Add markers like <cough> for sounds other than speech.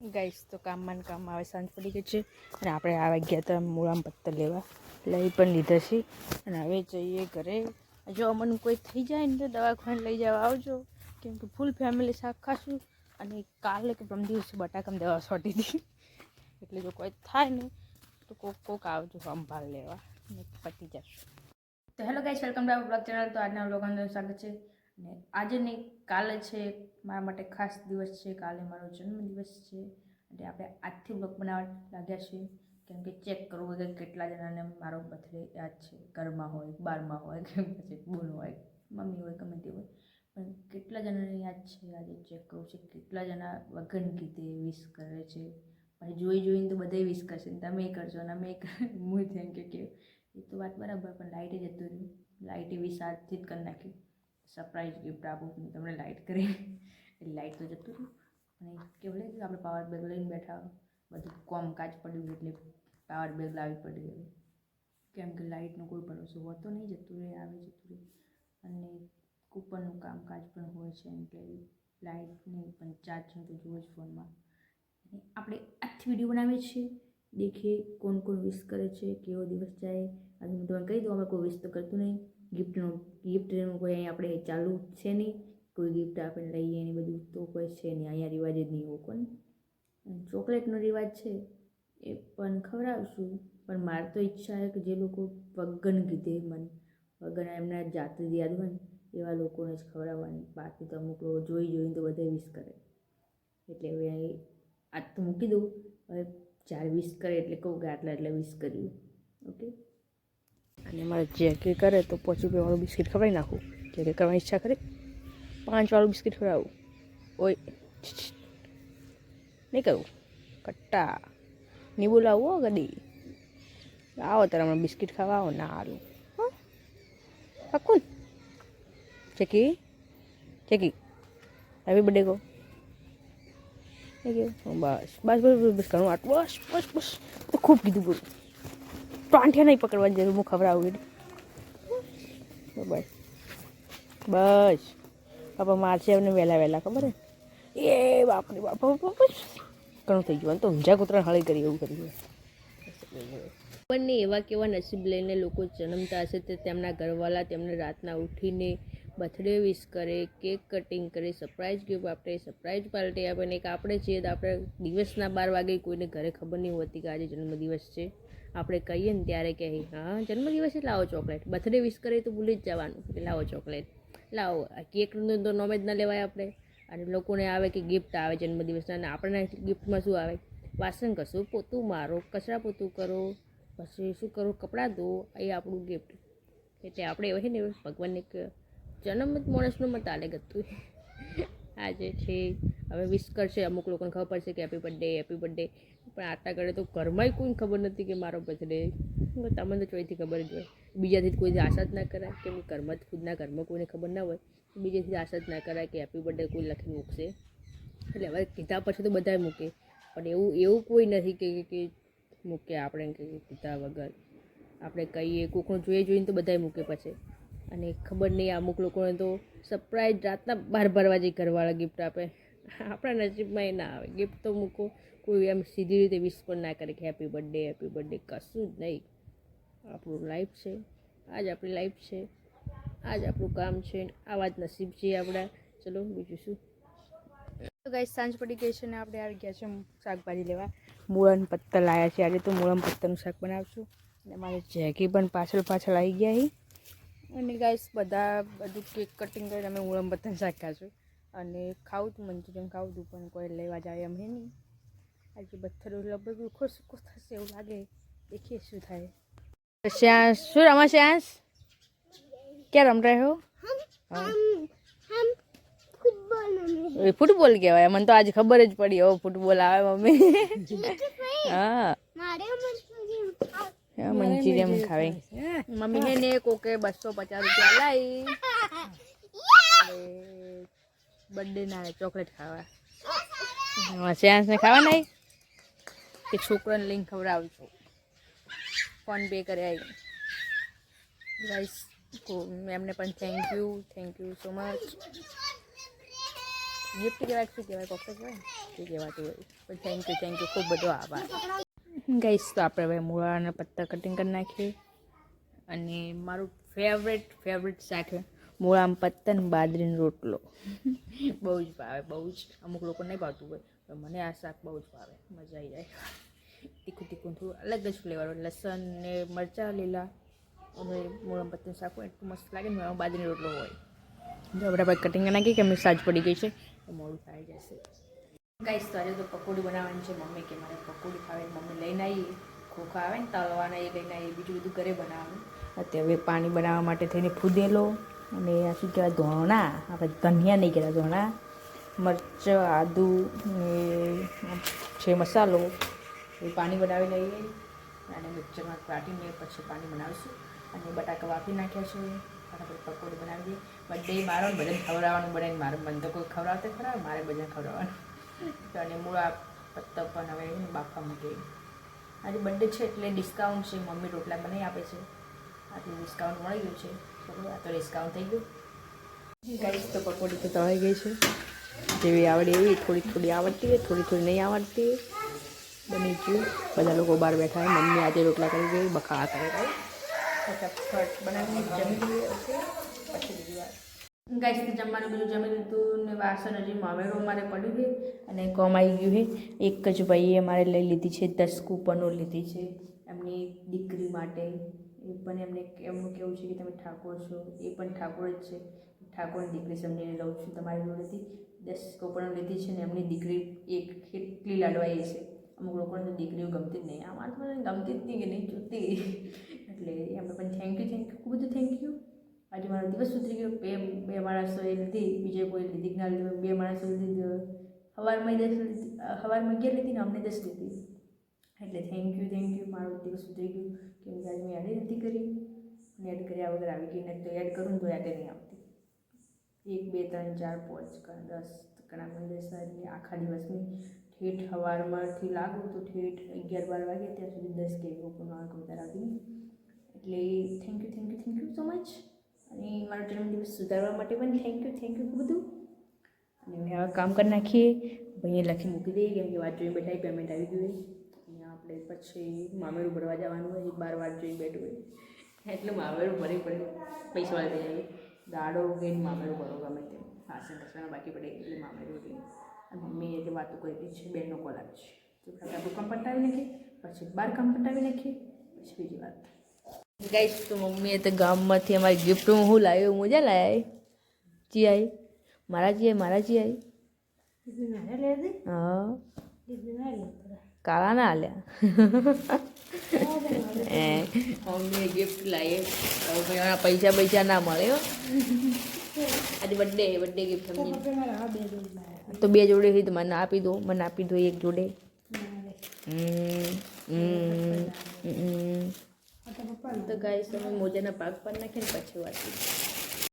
Guys, તો કામમાં કામ આવે, સાંજ પડી ગઈ છે અને આપણે આવી ગયા હતા મૂળામ પત્તર લેવા. લઈ પણ લીધા છે. અને હવે જઈએ ઘરે. જો અમને કોઈ થઈ જાય ને તો દવાખાને લઈ જવા આવજો. કેમ કે ફૂલ ફેમિલી શાક ખાશું. અને કાલે કે પ્રમ દિવસે બટાકામ દવા છોટી હતી એટલે જો કોઈ થાય ને, તો કોક કોક આવજો સંભાળ લેવા. ને પતી જશું. તો hello guys welcome to channel તો આજના લોકો સ્વાગત છે. અને આજે નહીં કાલે છે, મારા માટે ખાસ દિવસ છે, કાલે મારો જન્મદિવસ છે. એટલે આપણે આજથી બ્લોગ બનાવવા લાગ્યા છીએ. કેમ કે ચેક કરવું કે કેટલા જણાને મારો બર્થડે યાદ છે. ઘરમાં હોય, બારમાં હોય, કે પછી બોલ હોય, મમ્મી હોય, ગમે તે હોય. પણ કેટલા જણાને યાદ છે, આજે ચેક કરવું છે, કેટલા જણા વગન કીધે વિશ કરે છે. પછી જોઈ જોઈને તો બધા વિશ કરશે, ને તમે કરજો, અને અમે હું થેન્ક યુ કે એ તો વાત બરાબર, પણ લાઇટે જતું રહ્યું. લાઇટે વિશ આજથી જ કરી નાખ્યું સરપ્રાઈઝ ગિફ્ટ આપું હું તમને લાઇટ કરી એટલે લાઇટ તો જતું રહ્યું. અને કેવું લાગ્યું આપણે પાવર બેગ લઈને બેઠા બધું કોમકાજ પડ્યું એટલે પાવર બેગ લાવી પડી ગયું. કેમ કે લાઇટનો કોઈ ભરોસો હોતો નહીં, જતું રહે, આવે, જતું રહે. અને કૂપનનું કામકાજ પણ હોય છે એટલે કે નહીં પણ ચાર્જનું તો જુઓ જ ફોનમાં. આપણે આજથી વીડિયો બનાવીએ છીએ. દેખીએ કોણ કોણ વિશ કરે છે, કેવો દિવસ જાય. આજે હું તમને કહી દઉં અમે કોઈ વિશ તો કરતું નહીં. ગિફ્ટનું ગિફ્ટનું કોઈ અહીં આપણે ચાલુ છે નહીં, કોઈ ગિફ્ટ આપણે લઈએ ને બધું તો કોઈ છે નહીં, અહીંયા રિવાજ જ નહીં હોય કોઈ ચોકલેટનો રિવાજ છે, એ પણ ખવડાવશું, પણ મારે તો ઈચ્છા છે કે જે લોકો વગન કીધે મને પગન એમના જાતે યાદ હોય ને, એવા લોકોને જ ખવડાવવાની બાકી તો અમુક લોકો જોઈ જોઈને તો બધા વિશ કરે. એટલે હવે આજ તો મૂકી દઉં, હવે ચાર વીસ કરે એટલે કહું કે આટલા એટલે વીસ કર્યું ઓકે અને મારે જે કે કરે તો પાંચ રૂપિયાવાળું બિસ્કિટ ખવડાવી નાખું જે કે કરવાની ઈચ્છા કરે પાંચવાળું બિસ્કિટ ખવડાવું ઓય નહીં કરવું કટ્ટા નહીં બોલાવું ગડી આવો તારે હમણાં બિસ્કિટ ખાવા આવો ના હા પાક્કું ચેકી ચેકી હેપી બર્થડે કહો બસ બસ બસ બસ કરું આટલું બસ બસ બસ ખૂબ કીધું પૂરું પાંઠિયા નહીં પકડવાની જરૂર, હું ખવડાવું બસ. બસ. બાપા મારશે એમને વહેલા વહેલા, ખબર હે? એ બાપરે બાપ બસ ઘણું થઈ ગયું. તો ઊંઝા કૂતરા હળી કરી એવું કર્યું બંને એવા કેવા નસીબ લઈને લોકો જન્મતા હશે તે તેમના ઘરવાળા તેમને રાતના ઉઠીને બર્થડે વિશ કરે, કેક કટિંગ કરે સરપ્રાઈઝ ગિફ્ટ આપે સરપ્રાઈઝ પાર્ટી આપે. ને એક આપણે છીએ તો આપણે દિવસના બાર વાગે કોઈને ઘરે ખબર નહીં હોતી કે આજે જન્મદિવસ છે. આપણે કહીએ ને ત્યારે કહે હા, જન્મદિવસ એટલે લાવો ચોકલેટ. બર્થડે વિશ કરીએ તો ભૂલી જ જવાનું કે લાવો ચોકલેટ. લાવો કેકનું તો નોમ જ ના લેવાય આપણે. અને લોકોને આવે કે ગિફ્ટ આવે જન્મદિવસના અને આપણને ગિફ્ટમાં શું આવે? વાસણ કશું પોતું મારો, કચરા પોતું કરો, પછી શું કરો? કપડાં ધો, એ આપણું ગિફ્ટ એટલે આપણે એવું છે ને ભગવાનને જન્મ માણસનું મત આલે ગતું. આજે છે. હવે વિશ કરશે અમુક લોકોને ખબર પડશે કે હેપી બર્થડે હેપી બર્થડે પણ આટલા ઘડે તો ઘરમાંય કોઈને ખબર નથી કે મારો બર્થડે તમને તો ચોઈથી ખબર જ હોય. બીજાથી કોઈ આશા જ ના કરાય કે ઘરમાં જ ખુદના ઘરમાં કોઈને ખબર ના હોય. બીજેથી આશા જ ના કરાય કે હેપી બર્થડે કોઈ લખી મૂકશે. એટલે હવે કીધા પછી તો બધાય મૂકે. પણ એવું એવું કોઈ નથી કે કે મૂકે આપણે કીધા વગર. આપણે કહીએ, કોકનું જોઈએ જોઈને તો બધાય મૂકે પછી. અને ખબર નહીં, અમુક લોકોને તો સરપ્રાઈઝ રાતના બહાર બાર જઈ ઘરવાળા ગિફ્ટ આપે. આપણા નસીબમાં એ ના આવે. ગિફ્ટ તો મૂકો. કોઈ એમ સીધી રીતે વિશ પણ ના કરે કે હેપી બર્થડે હેપી બર્થડે કશું જ નહીં. આપણું લાઈફ છે. આજ આપણી લાઈફ છે. આજ આપણું કામ છે. આવા જ નસીબ છે આપણા. ચલો, બીજું શું? તો ગાઈસ સાંજ પડી ગઈ છે ને આપણે આવી ગયા છે શાકભાજી લેવા. મૂળન પત્તર લાવ્યા છે. આજે તો મૂળન પત્તરનું શાક બનાવશું. અને મારે જેકી પણ પાછળ પાછળ આવી ગયા અને ગાઈસ બધા બધું કેક કટિંગ કરીને અમે ઉળમ બધા શાખ્યા છું. અને ખાવું હતું મંચુરિયન ખાવું હતું પણ કોઈ લેવા જાય એમ નહીં. આજે પથ્થર લગભગ ખુશ ખુશ થશે એવું લાગે. દેખીએ શું થાય. શ્યાંશ શું રમા શ્યાંશ ક્યાં રમ રહ્યો એ ફૂટબોલ કહેવાય. મને તો આજે ખબર જ પડી હવે ફૂટબોલ આવે મમ્મી. <laughs> હા. હા, મંચુરિયન ખાવે. મમ્મી હે? ને કોકે બસો પચાસ રૂપિયા લાવી બર્થડે ના ચોકલેટ ખાવા. શ્યાંશ ને ખાવા નહીં? કે છોકરાને લઈને ખવડાવું છું. ફોન પે કરે આવી ગાઈસ એમને પણ thank you thank you so much gift કહેવાય શું કહેવાય કોક કહેવાય શું કહેવાતું હોય. પણ થેન્ક યુ થેન્ક યુ ખૂબ બધો આભાર. ગાઈસ તો આપણે હવે મૂળાના પત્તા કટિંગ કરી નાખીએ. અને મારું ફેવરેટ ફેવરેટ શાક મૂળામ પત્તા ને બાજરીનો રોટલો. બહુ જ ભાવે, બહુ જ. અમુક લોકો નહીં ભાવતું હોય, પણ મને આ શાક બહુ જ ભાવે. મજા આવી જાય. તીખું તીખું, થોડું અલગ જ ફ્લેવર હોય. લસણ ને મરચાં, લીલા અને મૂળામ પત્તાનું શાક હોય, એટલું મસ્ત લાગે ને બાદરીનો રોટલો હોય. જો આપણે કટિંગ નાખીએ કે મેં સાજ પડી ગઈ છે મોડું થઈ જશે. ગાઈસ, તો આજે તો પકોડી બનાવવાની છે. મમ્મી કે મારે પકોડી ખાવે મમ્મી લઈને આવીએ. ખોખા આવે ને, તળવાના એ લઈને આવી બીજું બધું ઘરે બનાવવાનું. અત્યારે હવે પાણી બનાવવા માટે થઈને ફૂદેલો અને આ શું કહેવાય, ધોણા. આપણે ધનિયા નહીં કહેતા ધોણા. મરચ, આદુ ને છે મસાલો. એ પાણી બનાવી લઈએ. અને મિક્સરમાં કાઢીને પછી પાણી બનાવીશું. અને બટાકા વાપી નાખ્યા છે. ફટાફટ પકોડી બનાવી દઈએ. બર્થડે મારો બધાને ખવડાવવાનું બને મારે. તો કોઈ ખવડાવતા ખરા મારે બધાને ખવડાવવાનું. અને મૂળા પત્તા પણ હવે બાફવા મૂકે આજે બર્થડે છે એટલે ડિસ્કાઉન્ટ છે મમ્મી રોટલા બનાવી આપે છે. આજે ડિસ્કાઉન્ટ મળી ગયું છે. બરાબર? આ તો ડિસ્કાઉન્ટ થઈ ગયું. ગાઈસ તો પકોડી તો તળાઈ ગઈ છે. જેવી આવડે એવી થોડી થોડી આવડતી હોય થોડી થોડી નહીં આવડતી. હોય બની ગયું. બધા લોકો બહાર બેઠા હોય મમ્મી આજે રોટલા કરી ગઈ બખા કરે ફટાફટ બનાવીને જમી લઈએ ઓકે પછી બીજી વાર. ગાઈસ, તો જમવાનું બધું જમી લીધું ને વાસણ હજી મામેરું મારે પડ્યું છે અને કોમ આવી ગયું છે. એક જ ભાઈએ મારે લઈ લીધી છે, દસ કૂપનો લીધી છે એમની દીકરી માટે. એ પણ એમને એમનું કેવું છે કે તમે ઠાકોર છો? એ પણ ઠાકોર જ છે. ઠાકોરની દીકરી સમજીને લઉં છું તમારી જોડેથી. દસ કૂપનો લીધી છે ને એમની દીકરી એક કેટલી લાડવાઈ છે અમુક લોકોને દીકરીઓ ગમતી જ નહીં. આમાં તો મને ગમતી જ નહીં કે નહીં જોતી. એટલે એમને પણ થેન્ક યુ થેન્ક યુ ખૂબ બધું થેન્ક યુ આજે મારો દિવસ સુધરી ગયો. બે બે માણસોએ લીધી, બીજે કોઈ લીધી ના લીધી, બે માણસો લીધી સવારમાં દસ લીધી સવારમાં અગિયાર લીધી ને અમને દસ લીધી. એટલે થેન્ક યુ થેન્ક યુ મારો દિવસ સુધરી ગયું. કેમ કે આજે મેં એડ નથી કરી. અને એડ કર્યા વગર આવી ગઈ. ને તો એડ કરું તો એડ નહીં આવતી. એક, બે, ત્રણ, ચાર, પાંચ દસ ઘણા પંદર સારી આખા દિવસની ઠેઠ સવારમાંથી લાગુ તો ઠેઠ અગિયાર, બાર વાગે ત્યાં સુધી દસ કે ઓપન કવિતા રાખી એટલે thank you thank you thank you so much અને મારો જન્મદિવસ સુધારવા માટે પણ થેન્ક યુ થેન્ક યુ બધું. અને હવે હવે કામ કરી નાખીએ. ભાઈએ લખી મૂકી દઈએ કેમ કે વાત જોઈને બેઠા પેમેન્ટ આવી ગયું અહીંયા આપણે પછી મામેરું ભરવા જવાનું હોય બાર વાત જોઈને બેઠું હોય. એટલે મામેરું ભરી પડે. પૈસા વાળી થઈ જાય દાડો કે મામેરું ભરો, ગમે તે પાસે ઘસવાના બાકી પડે એટલે મામેરું એટલે. અને મમ્મી એટલે વાતો કરી છે, બેનનો કોલ આવે છે. તો આપણે કામ પટાવી નાખીએ. પછી બાર કામ પટાવી નાખીએ. પછી બીજી વાત. ગાઈશ તો મમ્મીએ તો ગામમાંથી અમારી ગિફ્ટમાં હું લાવ્યો? મોજા લાય જી આઈ મારા જી આઈ મારા જી આઈ હા. કાળા ના આલ્યા. એ મમ્મીએ ગિફ્ટ લાવી હવે ભાઈ મારા પૈસા પૈસા ના મળે આજે બર્થડે બર્થડે ગિફ્ટ તો બે જોડે હોય તો મને આપી દો મને આપી દો એક જોડે. હમ, હમ. તો ગાઈસ તમે મોજાના પાક પર નાખીને પછી કરીએ.